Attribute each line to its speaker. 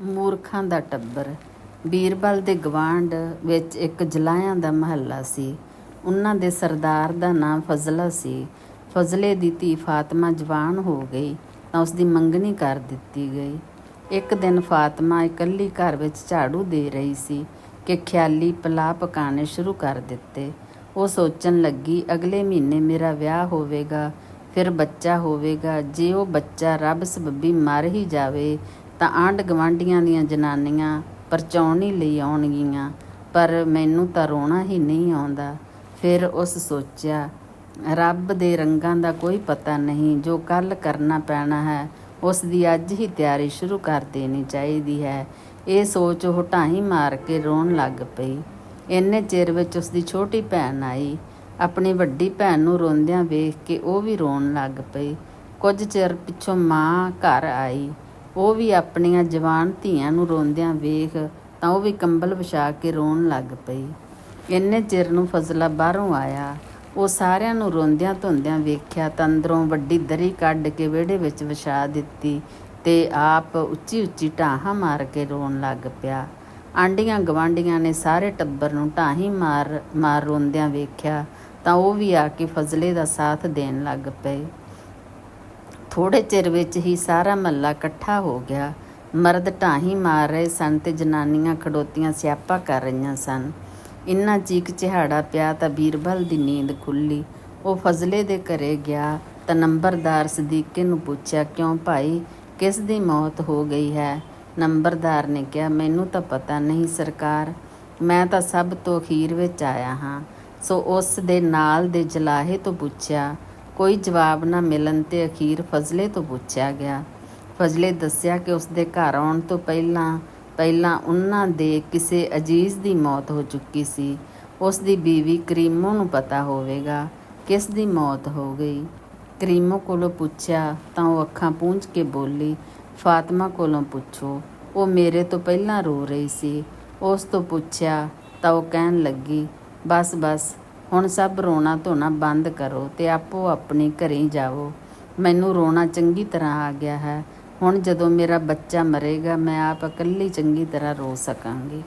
Speaker 1: ਮੂਰਖਾਂ ਦਾ ਟੱਬਰ। ਬੀਰਬਲ ਦੇ ਗਵਾਂਢ ਵਿੱਚ ਇੱਕ ਜਲਾਇਆਂ ਦਾ ਮਹੱਲਾ ਸੀ। ਉਹਨਾਂ ਦੇ ਸਰਦਾਰ ਦਾ ਨਾਂ ਫਜ਼ਲਾ ਸੀ। ਫਜ਼ਲੇ ਦੀ ਧੀ ਫਾਤਮਾ ਜਵਾਨ ਹੋ ਗਈ ਤਾਂ ਉਸ ਦੀ ਮੰਗਣੀ ਕਰ ਦਿੱਤੀ ਗਈ। ਇੱਕ ਦਿਨ ਫਾਤਮਾ ਇਕੱਲੀ ਘਰ ਵਿੱਚ ਝਾੜੂ ਦੇ ਰਹੀ ਸੀ ਕਿ ਖਿਆਲੀ ਪਲਾ ਪਕਾਣੇ ਸ਼ੁਰੂ ਕਰ ਦਿੱਤੇ। ਉਹ ਸੋਚਣ ਲੱਗੀ, ਅਗਲੇ ਮਹੀਨੇ ਮੇਰਾ ਵਿਆਹ ਹੋਵੇਗਾ, ਫਿਰ ਬੱਚਾ ਹੋਵੇਗਾ, ਜੇ ਉਹ ਬੱਚਾ ਰੱਬ ਸਬੱਬੀ ਮਰ ਹੀ ਜਾਵੇ ਤਾਂ ਆਂਢ ਗਵਾਂਢੀਆਂ ਦੀਆਂ ਜਨਾਨੀਆਂ ਪਰਚਾਉਣੀ ਲਈ ਆਉਣਗੀਆਂ, ਪਰ ਮੈਨੂੰ ਤਾਂ ਰੋਣਾ ਹੀ ਨਹੀਂ ਆਉਂਦਾ। ਫਿਰ ਉਸ ਸੋਚਿਆ, ਰੱਬ ਦੇ ਰੰਗਾਂ ਦਾ ਕੋਈ ਪਤਾ ਨਹੀਂ, ਜੋ ਕੱਲ ਕਰਨਾ ਪੈਣਾ ਹੈ, ਉਸ ਦੀ ਅੱਜ ਹੀ ਤਿਆਰੀ ਸ਼ੁਰੂ ਕਰ ਦੇਣੀ ਚਾਹੀਦੀ ਹੈ। ਇਹ ਸੋਚ ਉਹ ਢਾਈ ਮਾਰ ਕੇ ਰੋਣ ਲੱਗ ਪਈ। ਇੰਨੇ ਚਿਰ ਵਿੱਚ ਉਸ ਦੀ ਛੋਟੀ ਭੈਣ ਆਈ। ਆਪਣੀ ਵੱਡੀ ਭੈਣ ਨੂੰ ਰੋਂਦਿਆਂ ਵੇਖ ਕੇ ਉਹ ਵੀ ਰੋਣ ਲੱਗ ਪਈ। ਕੁਝ ਚਿਰ ਪਿੱਛੋਂ ਮਾਂ ਘਰ ਆਈ। ਉਹ ਵੀ ਆਪਣੀਆਂ ਜਵਾਨ ਧੀਆਂ ਨੂੰ ਰੋਂਦਿਆਂ ਵੇਖ ਤਾਂ ਉਹ ਵੀ ਕੰਬਲ ਵਿਛਾ ਕੇ ਰੋਣ ਲੱਗ ਪਈ। ਇੰਨੇ ਚਿਰ ਨੂੰ ਫਜ਼ਲਾ ਬਾਹਰੋਂ ਆਇਆ। ਉਹ ਸਾਰਿਆਂ ਨੂੰ ਰੋਂਦਿਆਂ ਧੁੰਦਿਆਂ ਵੇਖਿਆ ਤਾਂ ਅੰਦਰੋਂ ਵੱਡੀ ਦਰੀ ਕੱਢ ਕੇ ਵਿਹੜੇ ਵਿੱਚ ਵਿਛਾ ਦਿੱਤੀ ਤੇ ਆਪ ਉੱਚੀ ਉੱਚੀ ਢਾਹਾਂ ਮਾਰ ਕੇ ਰੋਣ ਲੱਗ ਪਿਆ। ਆਂਡੀਆਂ ਗਵਾਂਡੀਆਂ ਨੇ ਸਾਰੇ ਟੱਬਰ ਨੂੰ ਢਾਹੀਂ ਮਾਰ ਮਾਰ ਰੋਂਦਿਆਂ ਵੇਖਿਆ ਤਾਂ ਉਹ ਵੀ ਆ ਕੇ ਫਜ਼ਲੇ ਦਾ ਸਾਥ ਦੇਣ ਲੱਗ ਪਏ। ਥੋੜੇ ਚਿਰ ਵਿੱਚ ਹੀ ਸਾਰਾ ਮਹੱਲਾ ਇਕੱਠਾ ਹੋ ਗਿਆ। ਮਰਦ ਢਾਹੀ ਮਾਰ ਰਹੇ ਸਨ ਤੇ ਜਨਾਨੀਆਂ ਖੜੋਤੀਆਂ ਸਿਆਪਾ ਕਰ ਰਹੀਆਂ ਸਨ। ਇੰਨਾ ਚੀਕ ਚਿਹਾੜਾ ਪਿਆ ਤਾਂ ਬੀਰਬਲ ਦੀ ਨੀਂਦ ਖੁੱਲੀ ਉਹ ਫਜ਼ਲੇ ਦੇ ਘਰੇ ਗਿਆ ਤਾਂ ਨੰਬਰਦਾਰ ਸਦੀਕੇ ਨੂੰ ਪੁੱਛਿਆ, ਕਿਉਂ ਭਾਈ, ਕਿਸ ਦੀ ਮੌਤ ਹੋ ਗਈ ਹੈ? ਨੰਬਰਦਾਰ ਨੇ ਕਿਹਾ, ਮੈਨੂੰ ਤਾਂ ਪਤਾ ਨਹੀਂ ਸਰਕਾਰ। ਮੈਂ ਤਾਂ ਸਭ ਤੋਂ ਅਖੀਰ ਵਿੱਚ ਆਇਆ ਹਾਂ। ਸੋ ਉਸ ਦੇ ਨਾਲ ਦੇ ਜਲਾਹੇ ਤੋਂ ਪੁੱਛਿਆ ਕੋਈ ਜਵਾਬ ਨਾ ਮਿਲਣ ਤੇ ਅਖੀਰ ਫਜ਼ਲੇ ਤੋਂ ਪੁੱਛਿਆ ਗਿਆ। ਫਜ਼ਲੇ ਦੱਸਿਆ ਕਿ ਉਸ ਦੇ ਘਰ ਆਉਣ ਤੋਂ ਪਹਿਲਾਂ ਪਹਿਲਾਂ ਉਹਨਾਂ ਦੇ ਕਿਸੇ ਅਜੀਜ਼ ਦੀ ਮੌਤ ਹੋ ਚੁੱਕੀ ਸੀ। ਉਸ ਦੀ ਬੀਵੀ ਕਰੀਮੋ ਨੂੰ ਪਤਾ ਹੋਵੇਗਾ ਕਿਸ ਦੀ ਮੌਤ ਹੋ ਗਈ। ਕਰੀਮੋ ਕੋਲੋਂ ਪੁੱਛਿਆ ਤਾਂ ਉਹ ਅੱਖਾਂ ਪੂੰਝ ਕੇ ਬੋਲੀ, ਫਾਤਮਾ ਕੋਲੋਂ ਪੁੱਛੋ, ਉਹ ਮੇਰੇ ਤੋਂ ਪਹਿਲਾਂ ਰੋ ਰਹੀ ਸੀ। ਉਸ ਤੋਂ ਪੁੱਛਿਆ ਤਾਂ ਉਹ ਕਹਿਣ ਲੱਗੀ, ਬਸ ਬਸ ਹੁਣ ਸਭ ਰੋਣਾ ਧੋਣਾ ਬੰਦ ਕਰੋ ਤੇ ਆਪੋ ਆਪਣੇ ਘਰੇ ਜਾਓ ਮੈਨੂੰ ਰੋਣਾ ਚੰਗੀ ਤਰ੍ਹਾਂ ਆ ਗਿਆ ਹੈ। ਹੁਣ ਜਦੋਂ ਮੇਰਾ ਬੱਚਾ ਮਰੇਗਾ, ਮੈਂ ਆਪ ਇਕੱਲੀ ਚੰਗੀ ਤਰ੍ਹਾਂ ਰੋ ਸਕਾਂਗੀ।